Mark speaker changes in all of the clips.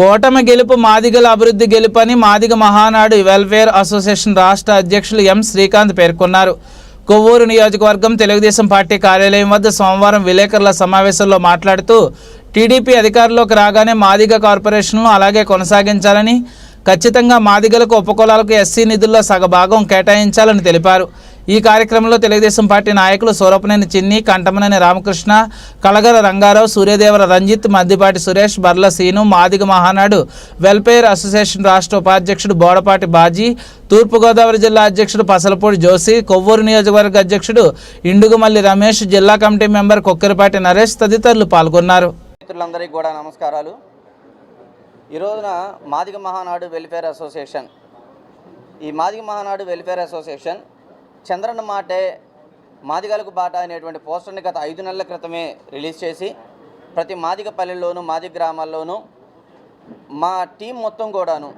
Speaker 1: కూటమి గెలుపు మాదిగల అభివృద్ధి గెలుపని మాదిగ మహానాడు వెల్ఫేర్ అసోసియేషన్ రాష్ట్ర అధ్యక్షులు ఎం శ్రీకాంత్ పేర్కొన్నారు. కొవ్వూరు నియోజకవర్గం తెలుగుదేశం పార్టీ కార్యాలయం వద్ద సోమవారం విలేకరుల సమావేశంలో మాట్లాడుతూ టీడీపీ అధికారంలోకి రాగానే మాదిగ కార్పొరేషన్ను అలాగే కొనసాగించాలని ఖచ్చితంగా మాదిగలకు ఉపకులాలకు ఎస్సీ నిధుల్లో సగభాగం కేటాయించాలని తెలిపారు. ఈ కార్యక్రమంలో తెలుగుదేశం పార్టీ నాయకులు సూరపనేని చిన్ని కంటమనేని రామకృష్ణ కలగర రంగారావు సూర్యదేవర రంజిత్ మద్దిపాటి సురేష్ బర్ల సీను మాదిగ మహానాడు వెల్ఫేర్ అసోసియేషన్ రాష్ట్ర ఉపాధ్యక్షుడు బోడపాటి బాజీ తూర్పుగోదావరి జిల్లా అధ్యక్షుడు పసలపూడి జోసి కొవ్వూరు నియోజకవర్గ అధ్యక్షుడు ఇండుగుమల్లి రమేష్ జిల్లా కమిటీ మెంబర్ కొక్కిరిపాటి నరేష్ తదితరులు పాల్గొన్నారు.
Speaker 2: మిత్రులందరికీ కూడా నమస్కారాలు. ఈ రోజున మాదిగ మహానాడు వెల్ఫేర్ అసోసియేషన్ ఈ మాదిగ మహానాడు వెల్ఫేర్ అసోసియేషన్ చంద్రన్న మాటే మాదిగలకు బాట అనేటువంటి పోస్టర్ని గత ఐదు నెలల క్రితమే రిలీజ్ చేసి ప్రతి మాదిగ పల్లెల్లోనూ మాదిగ గ్రామాల్లోనూ మా టీం మొత్తం కూడాను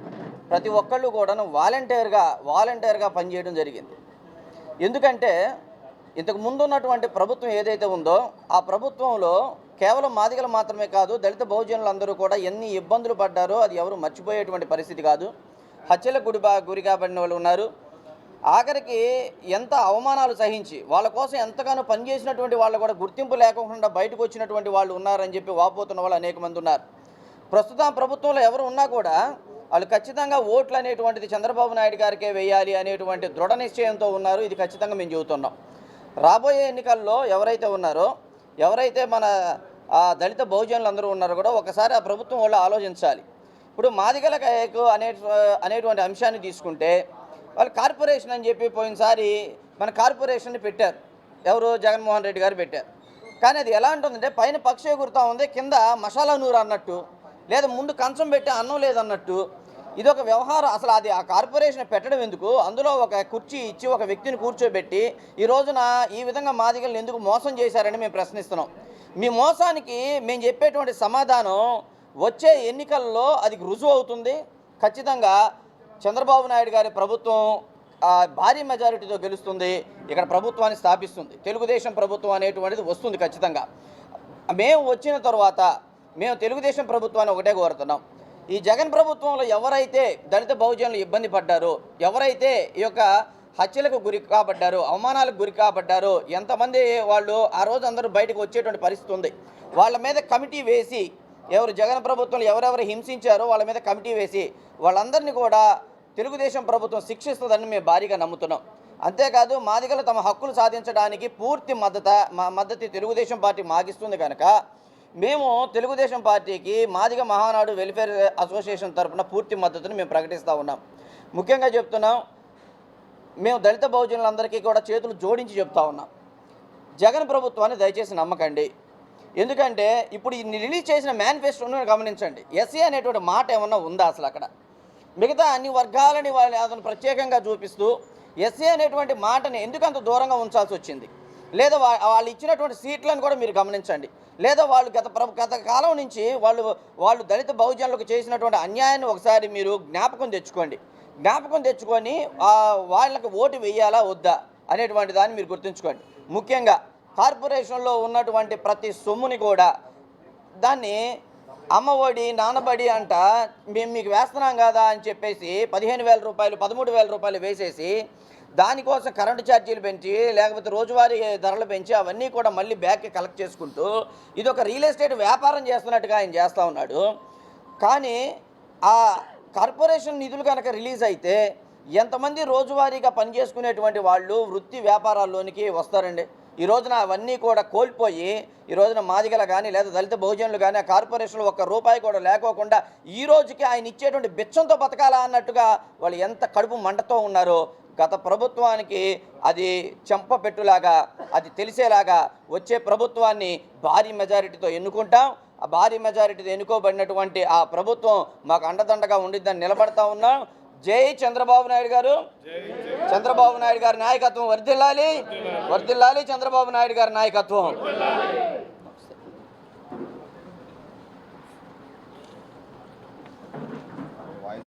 Speaker 2: ప్రతి ఒక్కళ్ళు కూడాను వాలంటీర్గా వాలంటీర్గా పనిచేయడం జరిగింది. ఎందుకంటే ఇంతకు ముందు ఉన్నటువంటి ప్రభుత్వం ఏదైతే ఉందో ఆ ప్రభుత్వంలో కేవలం మాదిగలు మాత్రమే కాదు దళిత బహుజనులు అందరూ కూడా ఎన్ని ఇబ్బందులు పడ్డారో అది ఎవరు మర్చిపోయేటువంటి పరిస్థితి కాదు. హత్యల గుడి బా గురి కాబడిన వాళ్ళు ఉన్నారు. ఆఖరికి ఎంత అవమానాలు సహించి వాళ్ళ కోసం ఎంతగానో పనిచేసినటువంటి వాళ్ళు కూడా గుర్తింపు లేకుండా బయటకు వచ్చినటువంటి వాళ్ళు ఉన్నారని చెప్పి వాపోతున్న వాళ్ళు అనేక మంది ఉన్నారు. ప్రస్తుతం ప్రభుత్వంలో ఎవరు ఉన్నా కూడా వాళ్ళు ఖచ్చితంగా ఓట్లు అనేటువంటిది చంద్రబాబు నాయుడు గారికే వేయాలి అనేటువంటి దృఢ నిశ్చయంతో ఉన్నారు. ఇది ఖచ్చితంగా మేము చెబుతున్నాం. రాబోయే ఎన్నికల్లో ఎవరైతే ఉన్నారో ఎవరైతే మన ఆ దళిత బహుజనులు అందరూ ఉన్నారో కూడా ఒకసారి ఆ ప్రభుత్వం వాళ్ళు ఆలోచించాలి. ఇప్పుడు మాదిగల కయకు అనే అనేటువంటి అంశాన్ని తీసుకుంటే వాళ్ళు కార్పొరేషన్ అని చెప్పి పోయినసారి మన కార్పొరేషన్ పెట్టారు. ఎవరు జగన్మోహన్ రెడ్డి గారు పెట్టారు. కానీ అది ఎలా ఉంటుందంటే పైన పక్షి ఎగురుతా ఉంది కింద మసాలా నూరు అన్నట్టు లేదా ముందు కంచం పెట్టి అన్నం లేదన్నట్టు. ఇది ఒక వ్యవహారం. అసలు అది ఆ కార్పొరేషన్ పెట్టడం ఎందుకు? అందులో ఒక కుర్చీ ఇచ్చి ఒక వ్యక్తిని కూర్చోబెట్టి ఈ రోజున ఈ విధంగా మాదిగలను ఎందుకు మోసం చేశారని మేము ప్రశ్నిస్తున్నాం. మీ మోసానికి మేము చెప్పేటువంటి సమాధానం వచ్చే ఎన్నికల్లో అది రుజువు అవుతుంది. ఖచ్చితంగా చంద్రబాబు నాయుడు గారి ప్రభుత్వం భారీ మెజారిటీతో గెలుస్తుంది. ఇక్కడ ప్రభుత్వాన్ని స్థాపిస్తుంది. తెలుగుదేశం ప్రభుత్వం అనేటువంటిది వస్తుంది ఖచ్చితంగా. మేము వచ్చిన తర్వాత మేము తెలుగుదేశం ప్రభుత్వాన్ని ఒకటే కోరుతున్నాం. ఈ జగన్ ప్రభుత్వంలో ఎవరైతే దళిత బహుజనులు ఇబ్బంది పడ్డారో ఎవరైతే ఈ యొక్క హత్యలకు గురి కాబడ్డారో అవమానాలకు గురి కాబడ్డారో ఎంతమంది వాళ్ళు ఆ రోజు అందరూ బయటకు వచ్చేటువంటి పరిస్థితి ఉంది. వాళ్ళ మీద కమిటీ వేసి ఎవరు జగన్ ప్రభుత్వంలో ఎవరెవరు హింసించారో వాళ్ళ మీద కమిటీ వేసి వాళ్ళందరినీ కూడా తెలుగుదేశం ప్రభుత్వం శిక్షిస్తుందని మేము భారీగా నమ్ముతున్నాం. అంతేకాదు మాదిగలు తమ హక్కులు సాధించడానికి పూర్తి మద్దత మా మద్దతు తెలుగుదేశం పార్టీ మాగిస్తుంది కనుక మేము తెలుగుదేశం పార్టీకి మాదిగ మహానాడు వెల్ఫేర్ అసోసియేషన్ తరపున పూర్తి మద్దతును మేము ప్రకటిస్తూ ఉన్నాం. ముఖ్యంగా చెప్తున్నాం మేము దళిత బహుజనులందరికీ కూడా చేతులు జోడించి చెప్తా ఉన్నాం. జగన్ ప్రభుత్వాన్ని దయచేసి నమ్మకండి. ఎందుకంటే ఇప్పుడు రిలీజ్ చేసిన మేనిఫెస్టోను గమనించండి. ఎస్సీ అనేటువంటి మాట ఏమన్నా ఉందా అసలు అక్కడ? మిగతా అన్ని వర్గాలని వాళ్ళని అతను ప్రత్యేకంగా చూపిస్తూ ఎస్సీ అనేటువంటి మాటని ఎందుకు అంత దూరంగా ఉంచాల్సి వచ్చింది? లేదా వా- వాళ్ళు ఇచ్చినటువంటి సీట్లను కూడా మీరు గమనించండి. లేదా వాళ్ళు గత ప్ర గత కాలం నుంచి వాళ్ళు వాళ్ళు దళిత బహుజనులకు చేసినటువంటి అన్యాయాన్ని ఒకసారి మీరు జ్ఞాపకం తెచ్చుకోండి. జ్ఞాపకం తెచ్చుకొని వాళ్ళకి ఓటు వేయాలా వద్దా అనేటువంటి దాన్ని మీరు గుర్తుంచుకోండి. ముఖ్యంగా కార్పొరేషన్లో ఉన్నటువంటి ప్రతి సొమ్ముని కూడా దాన్ని అమ్మఒడి నానబడి అంట మేము మీకు వేస్తున్నాం కదా అని చెప్పేసి పదిహేను వేల రూపాయలు పదమూడు వేల రూపాయలు వేసేసి దానికోసం కరెంటు ఛార్జీలు పెంచి లేకపోతే రోజువారీ ధరలు పెంచి అవన్నీ కూడా మళ్ళీ బ్యాక్కి కలెక్ట్ చేసుకుంటూ ఇది ఒక రియల్ ఎస్టేట్ వ్యాపారం చేస్తున్నట్టుగా ఆయన చేస్తూ ఉన్నాడు. కానీ ఆ కార్పొరేషన్ నిధులు కనుక రిలీజ్ అయితే ఎంతమంది రోజువారీగా పనిచేసుకునేటువంటి వాళ్ళు వృత్తి వ్యాపారాల్లోనికి వస్తారండి? ఈ రోజున అవన్నీ కూడా కోల్పోయి ఈ రోజున మాదిగల కానీ లేదా దళిత బహుజనులు కానీ ఆ కార్పొరేషన్లో ఒక్క రూపాయి కూడా లేకోకుండా ఈ రోజుకి ఆయన ఇచ్చేటువంటి బిచ్చంతో బతకాలా అన్నట్టుగా వాళ్ళు ఎంత కడుపు మంటతో ఉన్నారో గత ప్రభుత్వానికి అది చెంపపెట్టులాగా అది తెలిసేలాగా వచ్చే ప్రభుత్వాన్ని భారీ మెజారిటీతో ఎన్నుకుంటాం. ఆ భారీ మెజారిటీతో ఎన్నుకోబడినటువంటి ఆ ప్రభుత్వం మాకు అండదండగా ఉండిద్దని నిలబడతా ఉన్నాం. జై చంద్రబాబు నాయుడు గారు. చంద్రబాబు నాయుడు గారి నాయకత్వం వర్ధిల్లాలి. వర్ధిల్లాలి. చంద్రబాబు నాయుడు గారి నాయకత్వం.